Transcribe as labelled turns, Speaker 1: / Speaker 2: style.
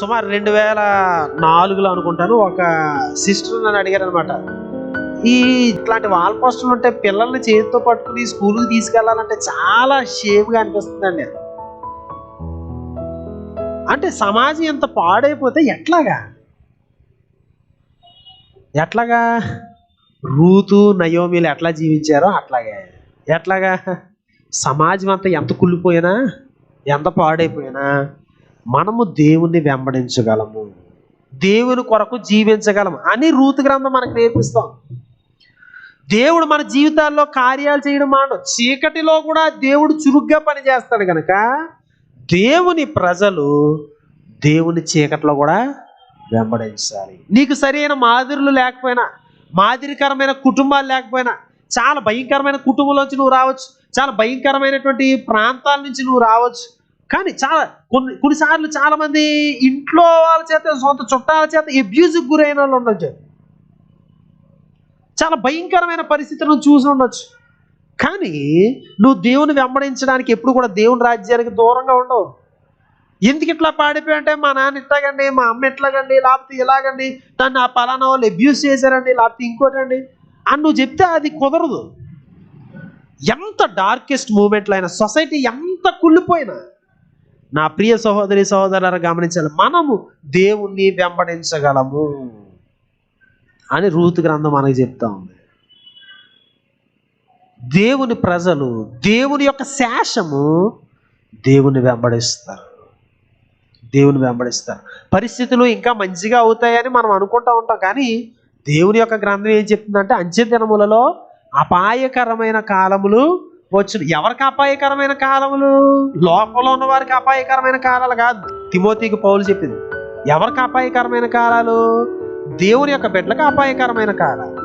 Speaker 1: సుమారు రెండు వేల నాలుగులో అనుకుంటాను ఒక సిస్టర్ నన్ను అడిగారు అనమాట ఈ ఇట్లాంటి వాల్ పోస్టర్లు ఉంటే పిల్లల్ని చేతితో పట్టుకుని స్కూల్కి తీసుకెళ్ళాలంటే చాలా షేమ్గా అనిపిస్తుందండి. అంటే సమాజం ఎంత పాడైపోతే ఎట్లాగా? ఎట్లాగా? రూతు నయోమిలు ఎట్లా జీవించారో అట్లాగే. ఎట్లాగా? సమాజం అంతా ఎంత కుళ్ళిపోయినా ఎంత పాడైపోయినా మనము దేవుణ్ణి వెంబడించగలము. దేవుని కొరకు జీవించగలము అని రూతు గ్రంథం మనకు నేర్పిస్తాం దేవుడు మన జీవితాల్లో కార్యాలు చేయడం మాట చీకటిలో కూడా దేవుడు చురుగ్గా పనిచేస్తాడు కనుక దేవుని ప్రజలు దేవుని చీకట్లో కూడా వెంబడించాలి. నీకు సరైన మాదిరులు లేకపోయినా మాదిరికరమైన కుటుంబాలు లేకపోయినా చాలా భయంకరమైన కుటుంబంలోంచి నువ్వు రావచ్చు. చాలా భయంకరమైనటువంటి ప్రాంతాల నుంచి నువ్వు రావచ్చు. కానీ చాలా కొన్ని కొన్నిసార్లు చాలా మంది ఇంట్లో వాళ్ళ చేత సొంత చుట్టాల చేత అబ్యూజ్కి గురైన వాళ్ళు ఉండొచ్చు. చాలా భయంకరమైన పరిస్థితులను చూసి ఉండొచ్చు. కానీ నువ్వు దేవుని వెంబడించడానికి ఎప్పుడు కూడా దేవుని రాజ్యానికి దూరంగా ఉండవు. ఎందుకు ఇట్లా పాడిపోయి అంటే మా నాన్న ఇట్లాగండి మా అమ్మ ఎట్లాగండి లేకపోతే ఇలాగండి దాన్ని ఆ పలానా వాళ్ళు అబ్యూస్ చేశారండి లేకపోతే ఇంకోటండి. అని నువ్వు చెప్తే అది కుదరదు. ఎంత డార్కెస్ట్ మూమెంట్లో అయినా సొసైటీ ఎంత కుళ్ళిపోయినా నా ప్రియ సహోదరి సహోదరులను గమనించాలి మనము దేవుణ్ణి వెంబడించగలము అని రూతు గ్రంథం మనకి చెప్తా ఉంది. దేవుని ప్రజలు దేవుని యొక్క శేషము దేవుని వెంబడిస్తారు. దేవుని వెంబడిస్తారు. పరిస్థితులు ఇంకా మంచిగా అవుతాయని మనం అనుకుంటా ఉంటాం కానీ దేవుని యొక్క గ్రంథం ఏం చెప్తుందంటే అంచె దినములలో అపాయకరమైన కాలములు వచ్చిన. ఎవరికి అపాయకరమైన కాలములు? లోకంలో ఉన్న వారికి అపాయకరమైన కాలాలు కాదు. తిమోతికి పౌలు చెప్పింది ఎవరికి అపాయకరమైన కాలాలు? దేవుని యొక్క బిడ్డలకు అపాయకరమైన కాలాలు.